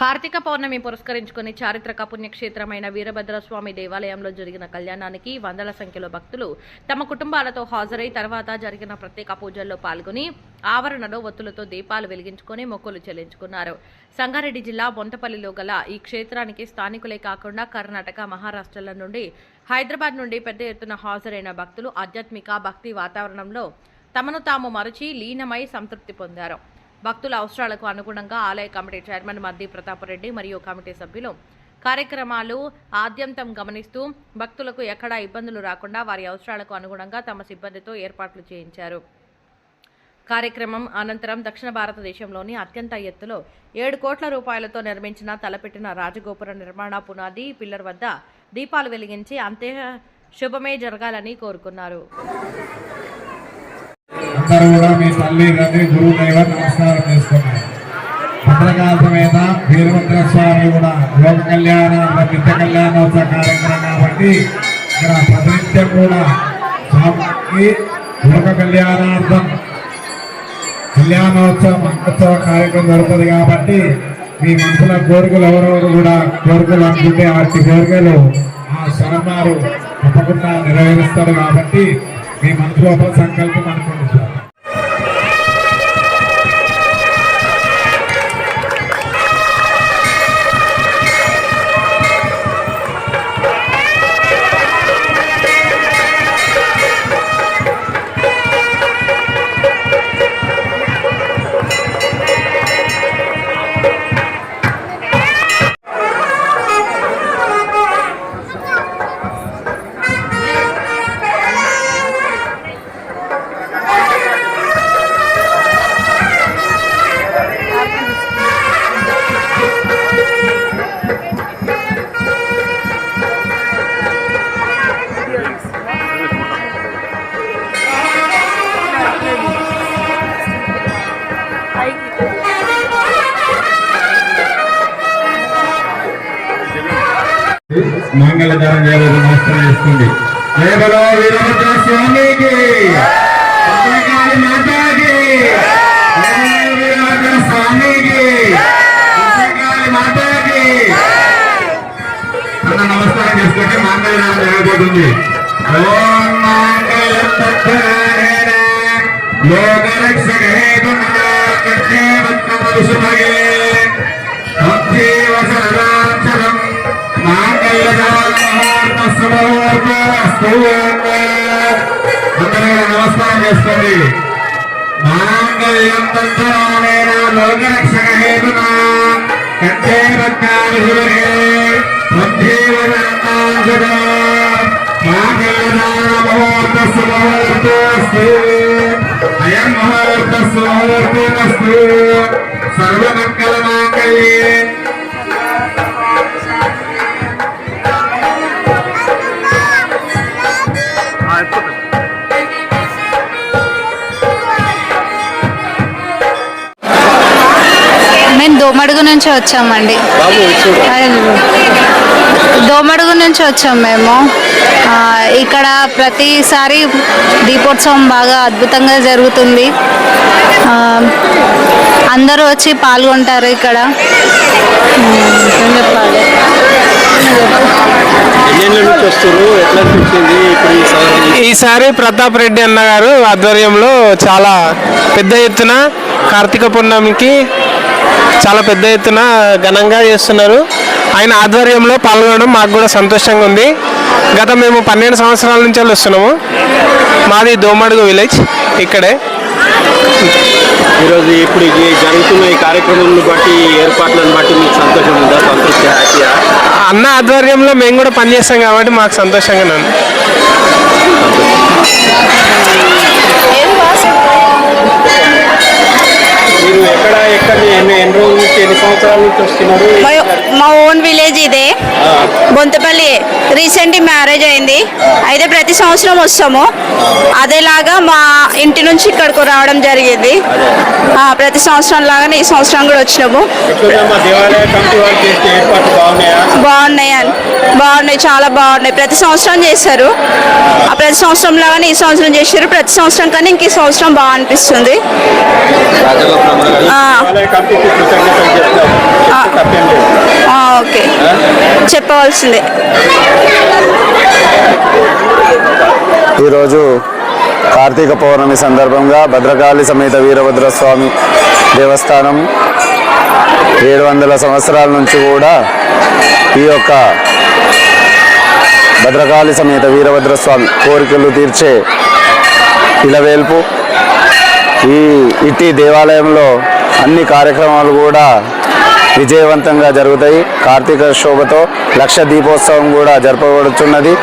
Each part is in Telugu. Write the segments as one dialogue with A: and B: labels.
A: కార్తీక పౌర్ణమి పురస్కరించుకుని చారిత్రక పుణ్యక్షేత్రమైన వీరభద్రస్వామి దేవాలయంలో జరిగిన కళ్యాణానికి వందల సంఖ్యలో భక్తులు తమ కుటుంబాలతో హాజరై తర్వాత జరిగిన ప్రత్యేక పూజల్లో పాల్గొని ఆవరణలో ఒత్తులతో దీపాలు వెలిగించుకొని మొక్కులు చెల్లించుకున్నారు. సంగారెడ్డి జిల్లా బొంతపల్లిలో గల ఈ క్షేత్రానికి స్థానికులే కాకుండా కర్ణాటక మహారాష్ట్రల నుండి హైదరాబాద్ నుండి పెద్ద ఎత్తున హాజరైన భక్తులు ఆధ్యాత్మిక భక్తి వాతావరణంలో తమను తాము మరచి లీనమై సంతృప్తి పొందారు. భక్తుల అవసరాలకు అనుగుణంగా ఆలయ కమిటీ చైర్మన్ మద్ది ప్రతాపరెడ్డి మరియు కమిటీ సభ్యులు కార్యక్రమాలు ఆద్యంతం గమనిస్తూ భక్తులకు ఎక్కడా ఇబ్బందులు రాకుండా వారి అవసరాలకు అనుగుణంగా తమ సిబ్బందితో ఏర్పాట్లు చేయించారు. కార్యక్రమం అనంతరం దక్షిణ భారతదేశంలోని అత్యంత ఎత్తులో ఏడు కోట్ల రూపాయలతో నిర్మించిన తలపెట్టిన రాజగోపుర నిర్మాణ పునాది పిల్లర్ వద్ద దీపాలు వెలిగించి అంతే శుభమే జరగాలని కోరుకున్నారు.
B: అందరూ కూడా మీ తల్లి తండ్రి గురువు దైవ నమస్కారం చేసుకున్నారు. భద్రకాల సమేత వీరభద్ర స్వామి కూడా లోక కళ్యాణ నిత్య కళ్యాణోత్సవ కార్యక్రమం కాబట్టి ఇక్కడ ప్రతినిత్యం కూడా స్వామికి లోక కళ్యాణార్థం కళ్యాణోత్సవ మహోత్సవ కార్యక్రమం జరుగుతుంది కాబట్టి మీ మనసుల కోరికలు ఎవరెవరు కూడా కోరికలు అనుకుంటే వాటి కోరికలు ఆ శరణారు తప్పకుండా నెరవేరుస్తారు కాబట్టి మీ మనసు లోపల సంకల్పం అనుకుంటున్నారు మంగళకరం చేయలేదు నష్టం చేస్తుంది రేపలో వీరభద్ర స్వామికి మాతాకి వీరభద్ర స్వామికి మాతాకి. అన్న నమస్కారం చేసుకుంటే మంగళకరం జరగబోతుంది. ఓం మంగళం తత్వనారాయణ మాంగళ్యదానమోర్తస్సు మహోర్తోస్తు అయం మహోర్తస్సు మహోర్తోస్తు సర్వమంగళ మాంగళ్యే
C: నుంచి వచ్చామండి. దోమడుగు నుంచి వచ్చాం మేము. ఇక్కడ ప్రతిసారి దీపోత్సవం బాగా అద్భుతంగా జరుగుతుంది. అందరూ వచ్చి పాల్గొంటారు ఇక్కడ. చెప్పాలి?
D: ఈసారి ప్రతాప్ రెడ్డి అన్న గారు ఆధ్వర్యంలో చాలా పెద్ద ఎత్తున కార్తీక పూర్ణమికి చాలా పెద్ద ఎత్తున ఘనంగా చేస్తున్నారు. ఆయన ఆధ్వర్యంలో పాల్గొనడం మాకు కూడా సంతోషంగా ఉంది. గత మేము పన్నెండు సంవత్సరాల నుంచి వస్తున్నాము. మాది దోమడుగు విలేజ్ ఇక్కడే.
E: ఈరోజు ఇప్పుడు జరుగుతున్న ఈ కార్యక్రమాలను బట్టి ఏర్పాట్లను బట్టి మీకు సంతోషం ఉందా? సంతృప్తి హ్యాపీయా?
D: అన్న ఆధ్వర్యంలో మేము కూడా పనిచేస్తాం కాబట్టి మాకు సంతోషంగానే ఉంది.
E: ఎక్కడ ఎక్కడ ఎన్ని ఎన్ని రోజుల నుంచి ఎన్ని సంవత్సరాల నుంచి వస్తున్నారు?
F: మా ఓన్ విలేజ్ ఇదే. బొంతపల్లి. రీసెంట్ మ్యారేజ్ అయింది. అయితే ప్రతి సంవత్సరం వస్తాము. అదేలాగా మా ఇంటి నుంచి ఇక్కడికి రావడం జరిగింది. ప్రతి సంవత్సరం లాగానే ఈ సంవత్సరం కూడా వచ్చినాము.
G: బాగున్నాయా?
F: బాగున్నాయి చాలా బాగున్నాయి. ప్రతి సంవత్సరం ఆ ప్రతి సంవత్సరం లాగానే ఈ సంవత్సరం చేశారు. ప్రతి సంవత్సరం కానీ ఇంక ఈ సంవత్సరం బాగా అనిపిస్తుంది. ఓకే. చెప్పవలసిందే.
H: ఈరోజు కార్తీక పౌర్ణమి సందర్భంగా భద్రకాళి సమేత వీరభద్రస్వామి దేవస్థానం ఏడు వందల సంవత్సరాల నుంచి కూడా ఈ యొక్క భద్రకాళి సమేత వీరభద్రస్వామి కోరికలు తీర్చే ఇలవేల్పు. ఈ ఇట్టి దేవాలయంలో అన్ని కార్యక్రమాలు కూడా విజయవంతంగా జరుగుతాయి. కార్తీక శోభతో లక్ష దీపోత్సవం కూడా జరపబడుతున్నది.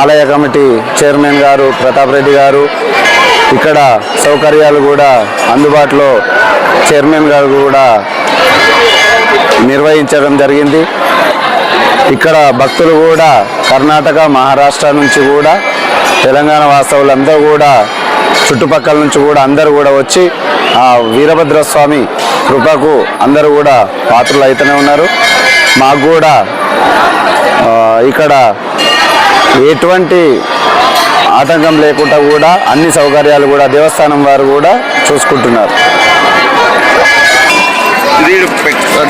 H: ఆలయ కమిటీ చైర్మన్ గారు ప్రతాప్ రెడ్డి గారు ఇక్కడ సౌకర్యాలు కూడా అందుబాటులో చైర్మన్ గారు కూడా నిర్వహించడం జరిగింది. ఇక్కడ భక్తులు కూడా కర్ణాటక మహారాష్ట్ర నుంచి కూడా తెలంగాణ వాస్తవులందరూ కూడా చుట్టుపక్కల నుంచి కూడా అందరూ కూడా వచ్చి ఆ వీరభద్రస్వామి కృపకు అందరూ కూడా పాత్రలు అయితేనే ఉన్నారు. మాకు కూడా ఇక్కడ ఎటువంటి ఆటంకం లేకుండా కూడా అన్ని సౌకర్యాలు కూడా దేవస్థానం వారు కూడా చూసుకుంటున్నారు.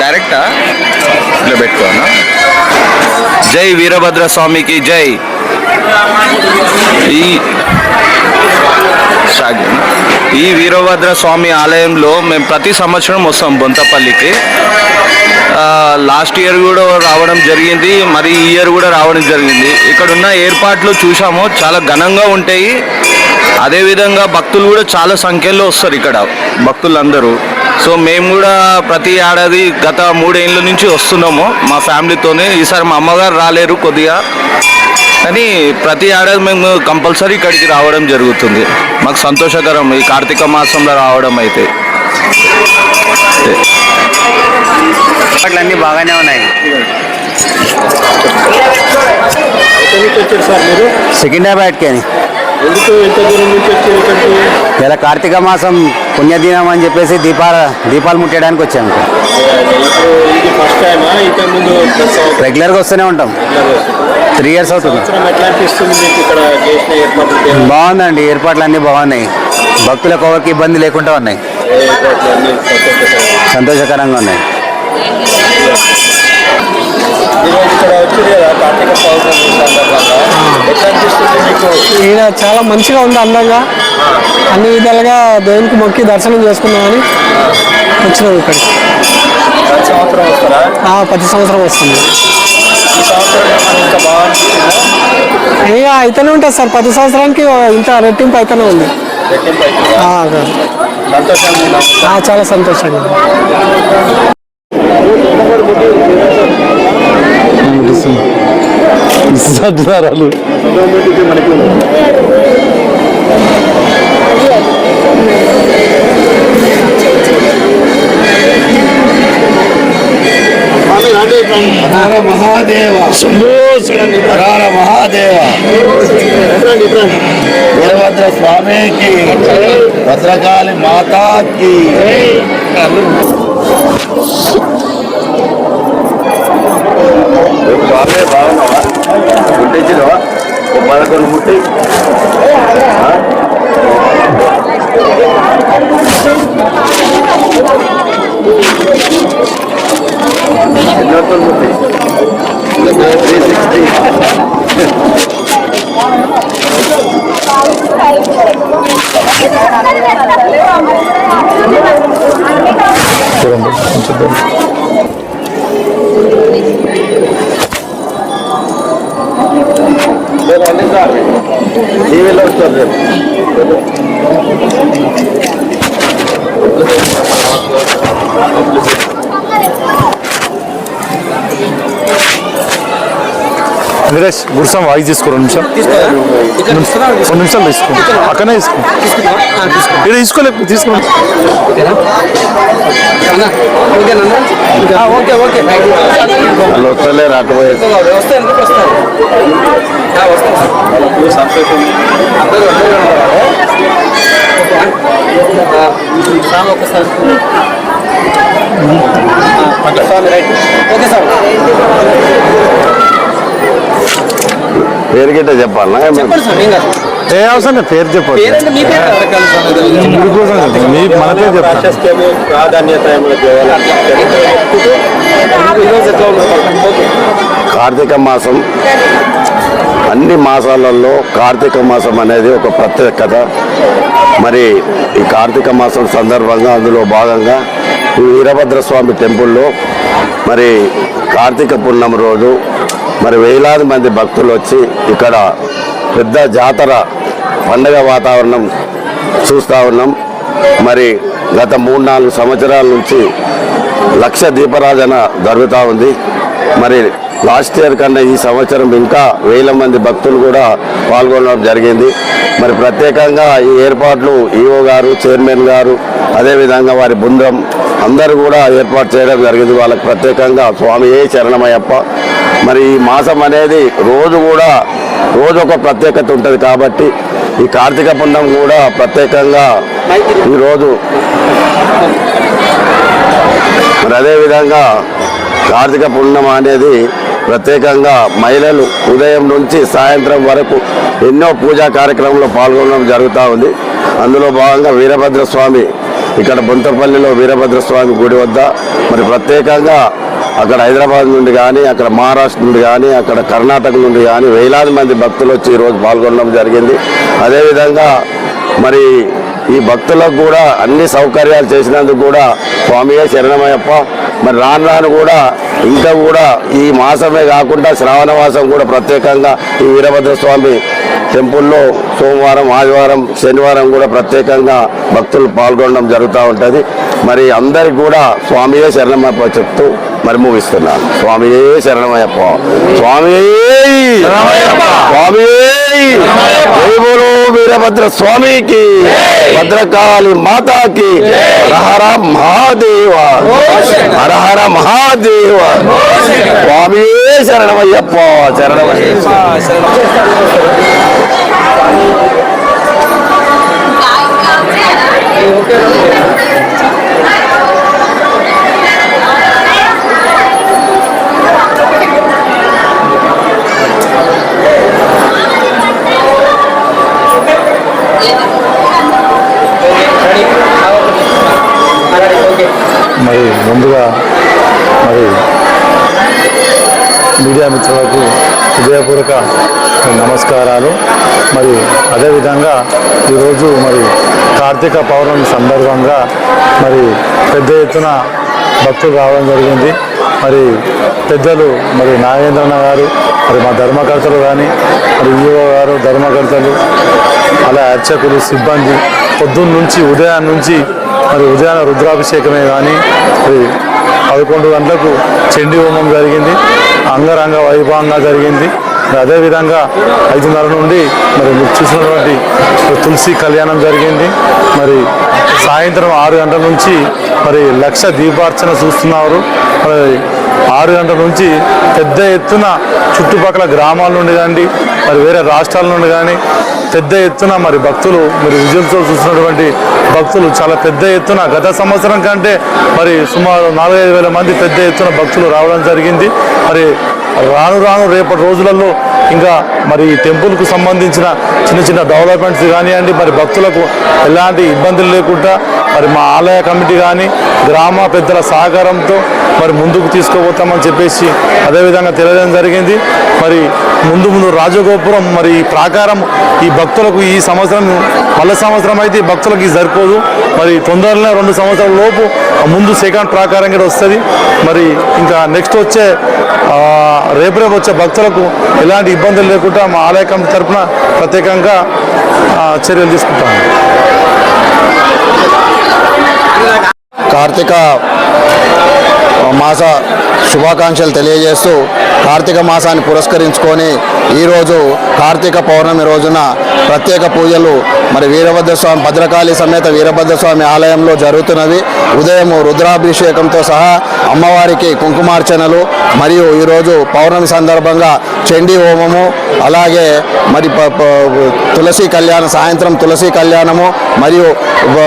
I: డైరెక్టా? ఇట్లా పెట్టుకోనా? జై వీరభద్ర స్వామికి జై. ఈ స్టార్ట్ ఈ వీరభద్ర స్వామి ఆలయంలో మేము ప్రతి సంవత్సరం వస్తాం బొంతపల్లికి. లాస్ట్ ఇయర్ కూడా రావడం జరిగింది మరి ఈ ఇయర్ కూడా రావడం జరిగింది. ఇక్కడ ఉన్న ఏర్పాట్లు చూసాము చాలా ఘనంగా ఉంటాయి. అదేవిధంగా భక్తులు కూడా చాలా సంఖ్యలో వస్తారు ఇక్కడ భక్తులందరూ. సో మేము కూడా ప్రతి ఏడాది గత మూడేళ్ళ నుంచి వస్తున్నాము మా ఫ్యామిలీతోనే. ఈసారి మా అమ్మగారు రాలేరు కొద్దిగా. కానీ ప్రతి ఏడాది మేము కంపల్సరీ ఇక్కడికి రావడం జరుగుతుంది. మాకు సంతోషకరం ఈ కార్తీక మాసంలో రావడం అయితే.
H: అన్నీ బాగానే ఉన్నాయి. సికింద్రాబాద్కి అని ఇలా కార్తీక మాసం పుణ్యదినం అని చెప్పేసి దీపాల దీపాలు ముట్టడానికి వచ్చాము రెగ్యులర్గా వస్తూనే ఉంటాం. త్రీ ఇయర్స్ అవుతుంది. బాగుందండి ఏర్పాట్లు అన్నీ బాగున్నాయి. భక్తులకు ఎవరికి ఇబ్బంది లేకుండా ఉన్నాయి.
G: సంతోషకరంగా
H: ఉన్నాయి.
J: ఈయన చాలా మంచిగా ఉంది అందంగా. అన్ని విధాలుగా దేవునికి మొక్కి దర్శనం చేసుకుందామని వచ్చినాం ఇక్కడికి.
G: ప్రతి సంవత్సరం వస్తారా?
J: ఆ, ప్రతి సంవత్సరం వస్తుంది.
G: ఇంకా
J: అయితేనే ఉంటుంది సార్. ప్రతి సంవత్సరానికి ఇంత రెట్టింపు అయితేనే ఉంది? ఆ,
G: సంతోషంగా ఉన్నాం
J: ఆ, చాలా సంతోషంగా ఉంది.
K: మహాదేవ హర మహాదేవ వీరభద్ర స్వామికి భద్రకాళి మాతాకి బాగా బాగున్నావా ముట్టించినవా ఒక పదకొండు ముట్టి ఎన్నో ముట్టి త్రీ సిక్స్టీ రేపు అన్ని సార్ టీవీలో వస్తారు రేపు
G: వెంకటేష్ గురుసాం వాయిస్ తీసుకో రెండు నిమిషం రెండు నిమిషాలు తీసుకో అక్కడనే తీసుకో ఇక్కడ తీసుకోలేదు తీసుకో
E: అందరూ సార్ ఒకసారి స్వామి రైట్ ఓకే సార్
K: పేరు గిట్ట
E: సార్ ఏం
G: అవసరం లేదు, పేరు చెప్పండి.
E: మీ
G: కోసం చెప్పండి. మన పేరు చెప్తాను
E: ప్రాశస్త్యము ప్రాధాన్యత ఏమైనా దేవాలయం ఈరోజు ఎట్లా ఉన్నారు ఓకే
K: కార్తీక మాసం అన్ని మాసాలలో కార్తీక మాసం అనేది ఒక ప్రత్యేకత. మరి ఈ కార్తీక మాసం సందర్భంగా అందులో భాగంగా వీరభద్రస్వామి టెంపుల్లో మరి కార్తీక పూర్ణమి రోజు మరి వేలాది మంది భక్తులు వచ్చి ఇక్కడ పెద్ద జాతర పండగ వాతావరణం చూస్తూ ఉన్నాం. మరి గత మూడు నాలుగు సంవత్సరాల నుంచి లక్ష దీపరాజన జరుగుతూ ఉంది. మరి లాస్ట్ ఇయర్ కన్నా ఈ సంవత్సరం ఇంకా వేల మంది భక్తులు కూడా పాల్గొనడం జరిగింది. మరి ప్రత్యేకంగా ఈ ఏర్పాట్లు ఈఓ గారు చైర్మన్ గారు అదేవిధంగా వారి బృందం అందరూ కూడా ఏర్పాటు చేయడం జరిగింది. వాళ్ళకి ప్రత్యేకంగా స్వామి ఏ శరణమయ్యప్ప. మరి ఈ మాసం అనేది రోజు కూడా రోజు ఒక ప్రత్యేకత ఉంటుంది కాబట్టి ఈ కార్తీక పుణ్యం కూడా ప్రత్యేకంగా ఈరోజు మరి అదేవిధంగా కార్తీక పుణ్యం అనేది ప్రత్యేకంగా మహిళలు ఉదయం నుంచి సాయంత్రం వరకు ఎన్నో పూజా కార్యక్రమంలో పాల్గొనడం జరుగుతూ ఉంది. అందులో భాగంగా వీరభద్ర స్వామి ఇక్కడ బొంతపల్లిలో వీరభద్ర స్వామి గుడి వద్ద మరి ప్రత్యేకంగా అక్కడ హైదరాబాద్ నుండి కానీ అక్కడ మహారాష్ట్ర నుండి కానీ అక్కడ కర్ణాటక నుండి కానీ వేలాది మంది భక్తులు వచ్చి ఈరోజు పాల్గొనడం జరిగింది. అదేవిధంగా మరి ఈ భక్తులకు కూడా అన్ని సౌకర్యాలు చేసినందుకు కూడా స్వామియే శరణమయ్యప్ప. మరి రాను రాను కూడా ఇంకా కూడా ఈ మాసమే కాకుండా శ్రావణ మాసం కూడా ప్రత్యేకంగా ఈ వీరభద్ర స్వామి టెంపుల్లో సోమవారం ఆదివారం శనివారం కూడా ప్రత్యేకంగా భక్తులు పాల్గొనడం జరుగుతూ ఉంటుంది. మరి అందరికి కూడా స్వామియే శరణమయ్యప్ప చెప్తూ మరి ముగిస్తున్నాను. స్వామియే శరణమయ్యప్ప. స్వామియే స్వామియే జై బోలో వీరభద్ర స్వామికి భద్రకాళి మాతాకి హరహర మహాదేవ. హరహర మహాదేవ. స్వామియే శరణమయ్యప్ప శరణమయ్యప్ప.
G: నమస్కారాలు మరి అదేవిధంగా ఈరోజు మరి కార్తీక పౌర్ణమి సందర్భంగా మరి పెద్ద ఎత్తున భక్తులు రావడం జరిగింది. మరి పెద్దలు మరి నాగేంద్రన్న గారు మరి మా ధర్మకర్తలు కానీ మరి ఈఓ గారు ధర్మకర్తలు అలా అర్చకులు సిబ్బంది పొద్దున్న నుంచి ఉదయం నుంచి మరి ఉదయాన రుద్రాభిషేకమే కానీ మరి పదకొండు గంటలకు చండీ హోమం జరిగింది. అంగరంగ వైభవంగా జరిగింది. అదేవిధంగా ఐదున్నర నుండి మరి మీరు చూసినటువంటి తులసి కళ్యాణం జరిగింది. మరి సాయంత్రం ఆరు గంటల నుంచి మరి లక్ష దీపార్చన చూస్తున్నారు. మరి ఆరు గంటల నుంచి పెద్ద ఎత్తున చుట్టుపక్కల గ్రామాల నుండి కానీ మరి వేరే రాష్ట్రాల నుండి కానీ పెద్ద ఎత్తున మరి భక్తులు మరి విజయంతో చూసినటువంటి భక్తులు చాలా పెద్ద ఎత్తున గత సంవత్సరం కంటే మరి సుమారు నాలుగైదు వేల మంది పెద్ద ఎత్తున భక్తులు రావడం జరిగింది. మరి రాను రాను రేపటి రోజులలో ఇంకా మరి టెంపుల్కు సంబంధించిన చిన్న చిన్న డెవలప్మెంట్స్ కానివ్వండి మరి భక్తులకు ఎలాంటి ఇబ్బందులు లేకుండా మరి మా ఆలయ కమిటీ కానీ గ్రామ పెద్దల సహకారంతో మరి ముందుకు తీసుకుపోతామని చెప్పేసి అదేవిధంగా తెలియడం జరిగింది. మరి ముందు ముందు రాజగోపురం మరి ప్రాకారం ఈ భక్తులకు ఈ సంవత్సరం మళ్ళీ సంవత్సరం అయితే ఈ భక్తులకు ఇది సరిపోదు. మరి తొందరలో రెండు సంవత్సరాల లోపు ముందు సెకండ్ ప్రాకారం కూడా వస్తుంది. మరి ఇంకా నెక్స్ట్ వచ్చే రేపు రేపు వచ్చే భక్తులకు ఎలాంటి ఇబ్బందులు లేకుండా మా ఆలయ కమిటీ తరఫున ప్రత్యేకంగా చర్యలు తీసుకుంటాము
K: కార్తీక
B: మాస శుభాకాంక్షలు తెలియజేస్తూ కార్తీక మాసాన్ని పురస్కరించుకొని ఈరోజు కార్తీక పౌర్ణమి రోజున ప్రత్యేక పూజలు మరి వీరభద్ర స్వామి భద్రకాళి సమేత వీరభద్ర స్వామి ఆలయంలో జరుగుతున్నవి. ఉదయం రుద్రాభిషేకంతో సహా అమ్మవారికి కుంకుమార్చనలు మరియు ఈరోజు పౌర్ణమి సందర్భంగా చండీ హోమము అలాగే మరి ప- ప- తులసి కళ్యాణ సాయంత్రం తులసి కళ్యాణము మరియు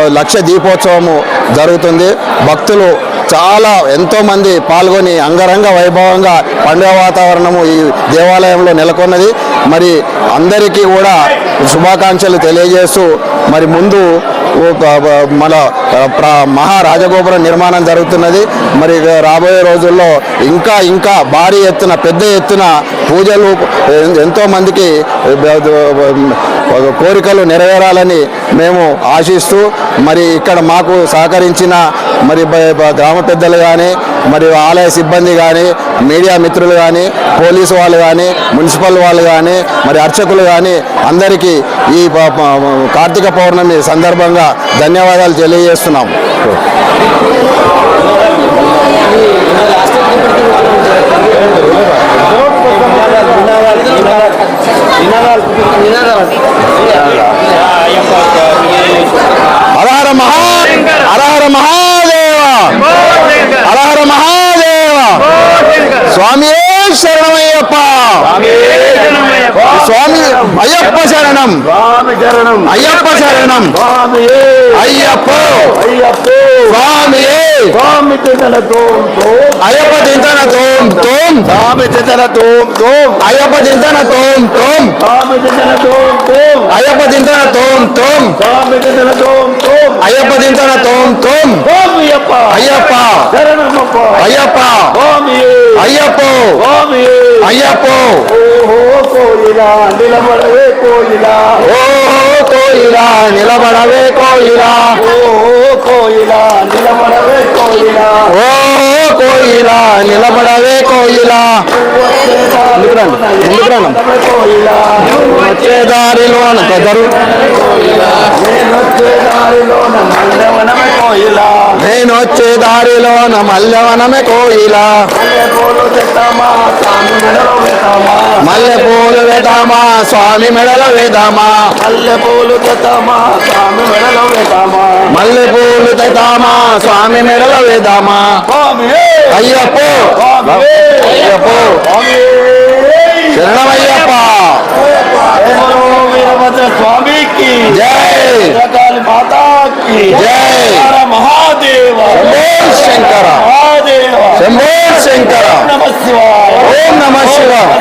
B: లక్ష దీపోత్సవము జరుగుతుంది. భక్తులు చాలా ఎంతోమంది పాల్గొని అంగరంగ వైభవంగా పండుగ వాతావరణము ఈ దేవాలయంలో నెలకొన్నది. మరి అందరికీ కూడా శుభాకాంక్షలు తెలియజేస్తూ మరి ముందు మన మహారాజగోపురం మహా రాజగోపురం నిర్మాణం జరుగుతున్నది. మరి రాబోయే రోజుల్లో ఇంకా ఇంకా భారీ ఎత్తున పెద్ద ఎత్తున పూజలు ఎంతోమందికి ఎంతో మందికి కోరికలు నెరవేరాలని మేము ఆశిస్తూ మరి ఇక్కడ మాకు సహకరించిన మరి గ్రామ పెద్దలు కానీ మరి ఆలయ సిబ్బంది కానీ మీడియా మిత్రులు కానీ పోలీసు వాళ్ళు కానీ మున్సిపల్ వాళ్ళు కానీ మరి అర్చకులు కానీ అందరికీ ఈ కార్తీక పౌర్ణమి సందర్భంగా ధన్యవాదాలు తెలియజేస్తున్నాం ஹரஹர மகா ஹரஹர மகாதேவா ஹரஹர மகாதேவா சுவாமியே சரணமையப்பா சுவாமி ஐயப்ப சரணம் ஐயப்ப சரணம் ஐயப்போ
K: ஐயப்போ
B: சுவாமியே ஐயப்ப స్వామి శరణమయ్యప్ప స్వామి అయ్యప్ప శరణం అయ్యప్ప శరణం అయ్యప్ప స్వామి అయ్యప్ప చింతన తోం తోం అయ్యప్ప చింతన తోం తోం అయ్యప్ప చింతన తోం తోం అయ్యప్ప చింతన తోం తోం అయ్యప్ప అయ్యప్ప అయ్యప్ప అయ్యప్ప
K: నిలబడవే కోయిలా
B: ఓ కోయిలా నిలబడవే కోయిలా
K: ఓ కోయిలా నిలబడవే కోయిలా
B: ఓ కోయిలా నిలబడవే కోయిలా ఓ రండి నిలబడవే రండి
K: కోయిలా
B: వచ్చే దారిలోన కదరు నేను వచ్చే దారిలోన మల్లెవనమే కోయిలా. మల్లె పూలు వేదామా స్వామి మెడల వేదామా మల్లె
K: మల్లెపూలు చెట్టమా స్వామి మెడలో వేతామా
B: మల్లె పూలు తెతామా స్వామి మెడల వేదామా అయ్యప్ప! అయ్యప్ప! శరణమయ్యప్ప!
K: స్వామికి!
B: జై!
K: రకాలి మాతాకి!
B: జై.
K: హర మహాదేవ!
B: శంకర!
K: మహాదేవ!
B: శంకర!
K: నమ శివాయ! ఓం నమ శివాయ!